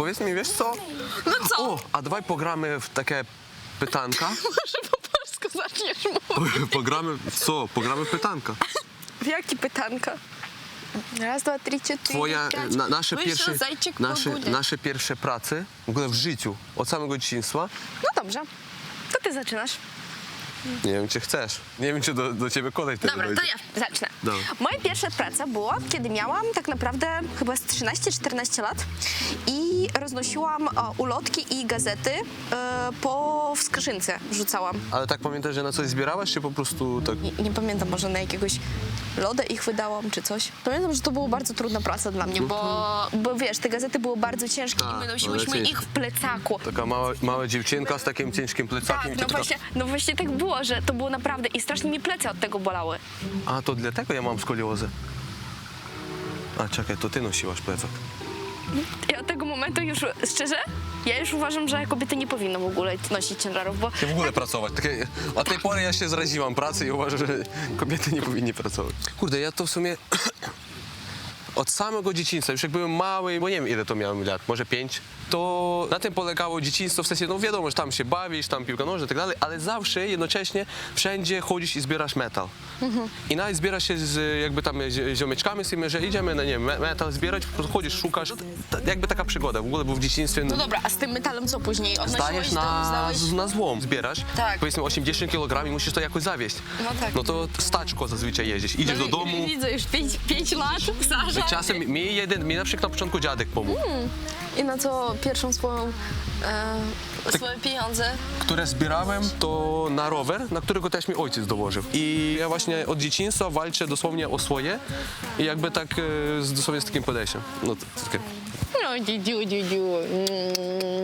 powiedz mi, wiesz co? No co? O, a dawaj pogramy w takie pytanka. Może po polsku zaczniesz mówić. Pogramy w co? Pogramy w pytanka. W jakie pytanka? Raz, dwa, trzy, cztery, Twoja, pięć. na, nasze, Wyszło pierwsze, zajczyk nasze, nasze pierwsze prace w ogóle w życiu, od samego dzieciństwa. No dobrze, to ty zaczynasz. Nie wiem, czy chcesz. Nie wiem, czy do, do ciebie kolej wtedy Dobra, to dojdzie. ja zacznę. Dobra. Moja pierwsza praca była, kiedy miałam tak naprawdę chyba z 13-14 lat i roznosiłam e, ulotki i gazety e, po w skrzynce wrzucałam. Ale tak pamiętasz, że na coś zbierałaś, czy po prostu tak... Nie, nie pamiętam, może na jakiegoś lodę ich wydałam czy coś. Pamiętam, że to była bardzo trudna praca dla mnie, bo, bo wiesz, te gazety były bardzo ciężkie Tak, i my one nosiłyśmy ich w plecaku. Taka mała, mała dziewczynka z takim ciężkim plecakiem. Tak, no taka- właśnie, no właśnie tak było, że to było naprawdę i strasznie mi plecy od tego bolały. A, to dlatego ja mam skoliozę. A, czekaj, to ty nosiłaś plecak. I od tego momentu już, szczerze, ja już uważam, że kobiety nie powinny w ogóle nosić ciężarów, bo Nie w ogóle pracować. Takie, od tej pory ja się zraziłam pracy i uważam, że kobiety nie powinny pracować. Kurde, ja to w sumie od samego dzieciństwa, już jak byłem mały, bo nie wiem ile to miałem lat, może pięć, to na tym polegało dzieciństwo, w sensie, no wiadomo, że tam się bawisz, tam piłka nożna i tak dalej, ale zawsze jednocześnie wszędzie chodzisz i zbierasz metal. I nawet zbierasz się z jakby tam z ziomeczkami sobie, że idziemy na nie wiem, me- metal zbierać, po prostu chodzisz, szukasz, Ta- jakby taka przygoda w ogóle, bo w dzieciństwie... No dobra, a z tym metalem co później? Odnosiłeś Zdajesz na, zdałeś? na złom, zbierasz, Tak. powiedzmy 80 kg i musisz to jakoś zawieść. No tak. No to staczko zazwyczaj jeździsz, idziesz do domu. Widzę już 5 lat, Sasza. Czasem mi jeden, mi na przykład na początku dziadek pomógł, I na co pierwszą swoją, Tak. e, swoje pieniądze? które zbierałem, to na rower, na którego też mi ojciec dołożył. I ja właśnie od dzieciństwa walczę dosłownie o swoje i jakby tak e, z, dosłownie z takim podejściem. No to, to takie. No, dziu, dziu, dziu. Mm.